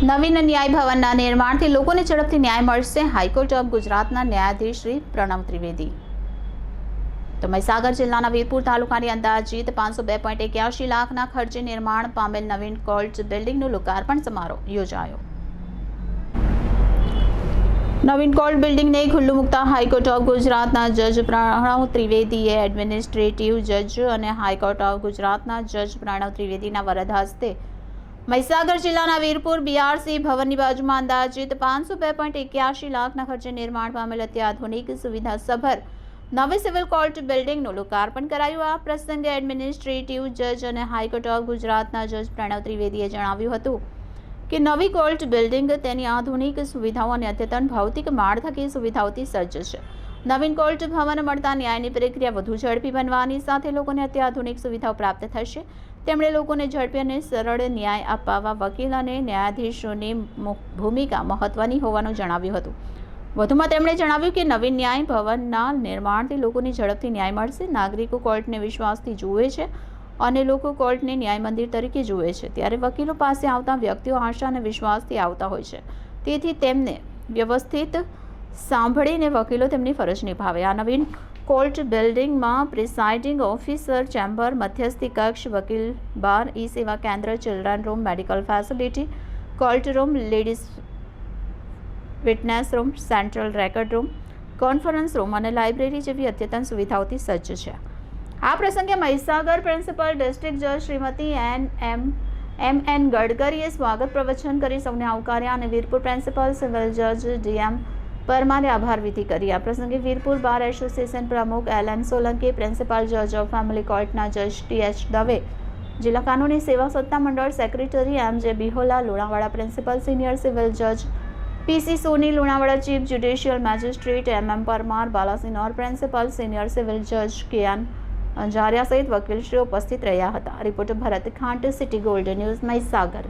નવીન ન્યાય ભવનના નિર્માણથી લોકોને ઝડપથી ન્યાય મળશે. હાઈકોર્ટ ઓફ ગુજરાતના ન્યાયાધીશ શ્રી પ્રણવ ત્રિવેદી. તો મહીસાગર જિલ્લાના વીરપુર તાલુકાની અંદાજિત પાંચસો બે પોઈન્ટ એક્યાસી લાખના ખર્ચે નિર્માણ પામેલ નવીન કોલ્ટ બિલ્ડિંગનું લોકાર્પણ સમારોહ યોજાયો. નવીન કોર્ટ બિલ્ડિંગને ખુલ્લું મૂકતા હાઈકોર્ટ ઓફ ગુજરાતના જજ પ્રણવ ત્રિવેદીએ એડમિનિસ્ટ્રેટિવ જજ અને હાઈકોર્ટ ઓફ ગુજરાતના જજ પ્રણવ ત્રિવેદીના વરદ હસ્તે મહીસાગર જિલ્લાના વીરપુર બીઆરસી ભવનની બાજુમાં અંદાજિત પાંચસો બે પોઈન્ટ એક્યાસી લાખના ખર્ચે નિર્માણ પામેલ અત્યાધુનિક સુવિધાસભર. નવી સિવિલ કોર્ટ બિલ્ડિંગનું લોકાર્પણ કરાયું. આ પ્રસંગે એડમિનિસ્ટ્રેટિવ જજ અને હાઈકોર્ટ ઓફ ગુજરાતના જજ પ્રણવ ત્રિવેદીએ જણાવ્યું હતું કે નવી કોર્ટ બિલ્ડિંગ તેની આધુનિક સુવિધાઓ અને અદ્યતન ભૌતિક માળખાકીય સુવિધાઓથી સજ્જ છે. નવીન કોર્ટ ભવન મળતા ન્યાયની પ્રક્રિયા વધુ ઝડપી બનવાની સાથે લોકોને અત્યાધુનિક સુવિધાઓ પ્રાપ્ત થશે. તેમણે લોકોને ઝડપી અને સરળ ન્યાય અપાવવા વકીલ અને ન્યાયાધીશોની ભૂમિકા મહત્વની હોવાનું જણાવ્યું હતું. વધુમાં તેમણે જણાવ્યું કે નવીન ન્યાય ભવનના નિર્માણથી લોકોને ઝડપથી ન્યાય મળશે. નાગરિકો કોર્ટને વિશ્વાસથી જુએ છે અને લોકો કોર્ટને ન્યાય મંદિર તરીકે જુએ છે. ત્યારે વકીલો પાસે આવતા વ્યક્તિઓ આશા અને વિશ્વાસથી આવતા હોય છે. તેથી તેમને વ્યવસ્થિત સાંભળીને વકીલો તેમની ફરજ નિભાવે. આ નવીન કોર્ટ બિલ્ડિંગમાં પ્રિસાઇડિંગ ઓફિસર, ચેમ્બર, મધ્યસ્થી કક્ષ, વકીલ, bar, E Seva Kendra, children room, medical facility, court room, ladies witness room, central record room, conference room અને લાઇબ્રેરી જેવી અદ્યતન સુવિધાઓથી સજ્જ છે. આ પ્રસંગે મહીસાગર પ્રિન્સિપલ ડિસ્ટ્રિક્ટ જજ Shrimati N M M N ગડકરીએ સ્વાગત પ્રવચન કરી સૌને આવકાર્યા અને વીરપુર પ્રિન્સિપલ, સિવિલ જજ ડીએમ પરમારે આભાર વિધિ કરી. આ પ્રસંગે વીરપુર બાર એસોસિએશન પ્રમુખ એલ એન સોલંકી, પ્રિન્સિપાલ જજ ઓફ ફેમિલી કોર્ટના જજ ટી એચ દવે, જિલ્લા કાનૂની સેવા સત્તા મંડળ સેક્રેટરી એમ જે Bihola, Lunawada principal senior civil જજ પીસી સોની, લુણાવાડા ચીફ જ્યુડિશિયલ મેજિસ્ટ્રેટ એમ એમ Parmar, Balasinor principal senior civil જજ કેએન અંજારિયા સહિત વકીલશ્રીઓ ઉપસ્થિત રહ્યા હતા. રિપોર્ટર ભરત Khant, city gold news Mahisagar.